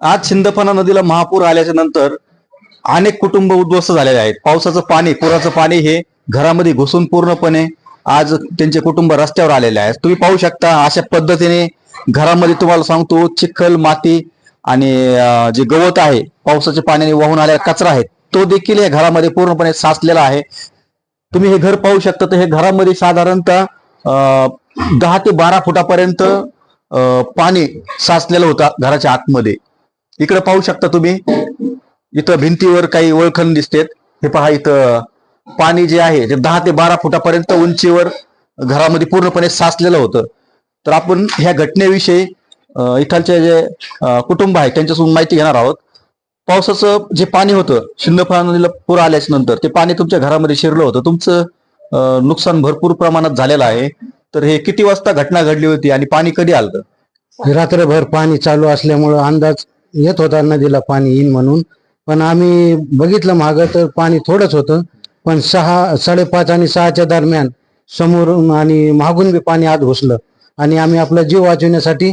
आज शिंदफणा नदीला महापूर आल्याच्यानंतर अनेक कुटुंब उद्ध्वस्त झालेले आहेत. पावसाचं पाणी पुराचं पाणी हे घरामध्ये घुसून पूर्णपणे आज त्यांचे कुटुंब रस्त्यावर आलेले आहेत. तुम्ही पाहू शकता अशा पद्धतीने घरामध्ये तुम्हाला सांगतो चिखल माती आणि जे गवत आहे पावसाच्या पाण्याने वाहून आलेला कचरा आहे तो देखील या घरामध्ये पूर्णपणे साचलेला आहे. तुम्ही हे घर पाहू शकता तर हे घरामध्ये साधारणतः अं, दहा ते बारा फुटापर्यंत पाणी साचलेलं होतं घराच्या आतमध्ये. इकडे पाहू शकता तुम्ही इथं भिंतीवर काही ओळखण दिसतेत हे पहा इथं पाणी जे आहे ते दहा ते बारा फुटापर्यंत उंचीवर घरामध्ये पूर्णपणे साचलेलं होतं. तर आपण ह्या घटनेविषयी इथालचे जे कुटुंब आहे त्यांच्यासून माहिती घेणार आहोत. पावसाचं जे पाणी होतं शिंदफळा नदीला पूर आल्याच्यानंतर ते पाणी तुमच्या घरामध्ये शिरलं होतं. तुमचं नुकसान भरपूर प्रमाणात झालेलं आहे. तर हे किती वाजता घटना घडली होती आणि पाणी कधी आलं? रात्रभर पाणी चालू असल्यामुळं अंदाज येत होता नदीला पाणी येईन म्हणून. पण आम्ही बघितलं माग तर पाणी थोडंच होतं. पण सहा साडेपाच आणि सहाच्या दरम्यान समोरून आणि मागून बी पाणी आत घुसलं. आणि आम्ही आपला जीव वाचवण्यासाठी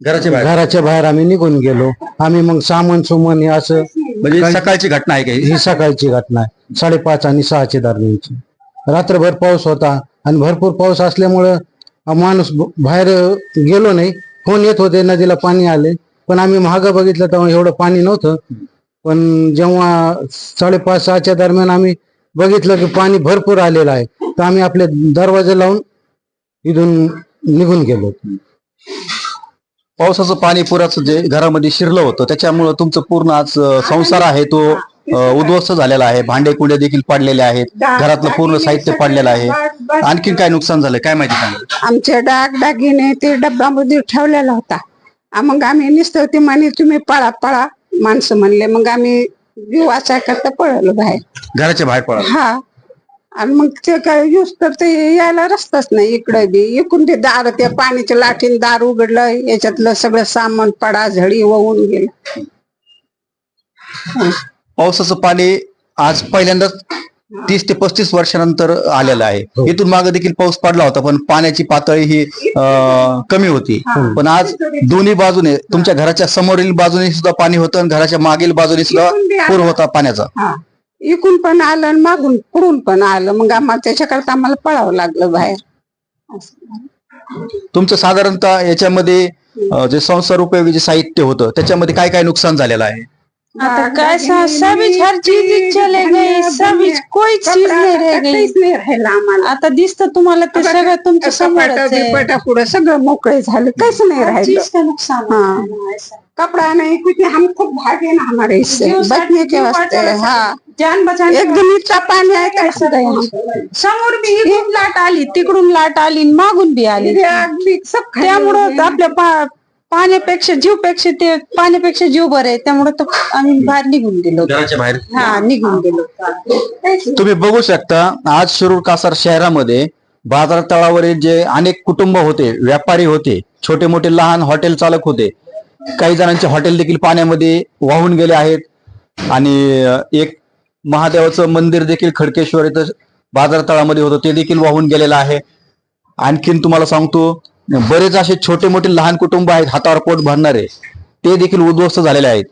घराच्या बाहेर. घराच्या बाहेर आम्ही निघून गेलो. आम्ही मग सामान सुमन हे असं म्हणजे सकाळची घटना आहे का ही? ही सकाळची घटना आहे. साडेपाच आणि सहाच्या दरम्यानची. रात्रभर पाऊस होता. आणि भरपूर पाऊस असल्यामुळं माणूस बाहेर गेलो नाही. फोन येत होते नदीला पाणी आले. पण आम्ही महाग बघितलं तेव्हा एवढं पाणी नव्हतं. पण जेव्हा साडेपाच सहाच्या दरम्यान आम्ही बघितलं की पाणी भरपूर आलेलं आहे तर आम्ही आपले दरवाजे लावून इथून निघून गेलो. पावसाचं पाणी पुराचं जे घरामध्ये शिरलं होतं त्याच्यामुळं तुमचं पूर्ण आज संसार आहे तो उद्ध्वस्त झालेला आहे. भांडे कुंडे देखील पडलेले आहेत. घरातलं पूर्ण साहित्य पडलेलं आहे. आणखीन काय नुकसान झालं? काय माहिती सांगा? आमचे डाग दागिने ते डब्यामध्ये ठेवलेला होता. मग आम्ही नुसतं ते म्हणे तुम्ही पळा पळा. माणसं म्हणले मग आम्ही जीव वाचायकरता पळलो बाहेर. घराच्या बाहेर पडा हा. आणि मग ते काय यूज तर ते यायला रस्ताच नाही. इकडे बी. इकडून ते दार ते पाण्याच्या लाठीन दार उघडलं. याच्यातलं सगळं सामान पडा झडी वाहून गेलं. पावसाचं पाणी आज पहिल्यांदाच तीस ते पस्तीस वर्षानंतर आलेलं आहे. इथून मागे देखील पाऊस पडला होता पण पाण्याची पातळी ही कमी होती. पण आज दोन्ही बाजूने तुमच्या घराच्या समोरील बाजूने सुद्धा पाणी होतं आणि घराच्या मागील बाजूने सुद्धा पूर होता पाण्याचा. हा. इकून पण आलं आणि मागून पुढून पण आलं. मग आम्हाला त्याच्याकरता आम्हाला पळावं लागलं बाहेर. तुमचं साधारणतः याच्यामध्ये जे संसार उपयोगी जे साहित्य होतं त्याच्यामध्ये काय काय नुकसान झालेलं आहे? आता काय सा- सभी हर चीज चले गई सभी कोई चीज नहीं रह गई नाही राहिलं आम्हाला। आता दिसतं तुम्हाला ते सगळं तुमच्या समोरच कपाट आहे. बिपाटा पुढे सगळं मोकळे झाले काहीच नाही हर राहिलं. चीज का नुकसान हाँ। है ऐसा। कपड़ा नहीं कुछ हम खूब भागे ना हमारे इससे जीव बचने के जीव वास्ते वाचवण्यासाठी, हाँ. जान बचाने एक दिन इतना पानी आया था ऐसे गए हम समोर बी इकडून लाट आली तिकडून लाट आली आणि मागून बी आली. भी सब खाली त्यामुळं। आपल्या पा- पाण्यापेक्षा जीवपेक्षा ते पाण्यापेक्षा जीव बरं आहे त्यामुळे तो आम्ही बाहेर निघून गेलो घराच्या बाहेर? हा निघून गेलो तुम्ही बघू शकता आज शिरूर कासार शहरामध्ये बाजार तळावरील जे अनेक कुटुंब होते व्यापारी होते छोटे मोठे लहान हॉटेल चालक होते काही जणांचे हॉटेल देखील पाण्यामध्ये वाहून गेले आहेत. आणि अं, एक महादेवाचं मंदिर देखील खडकेश्वर इथं बाजार तळामध्ये होतं ते देखील वाहून गेलेलं आहे. आणखीन तुम्हाला सांगतो बरेच असे छोटे मोठे लहान कुटुंब आहेत हातावर पोट भरणारे. ते देखील उद्ध्वस्त झालेले आहेत.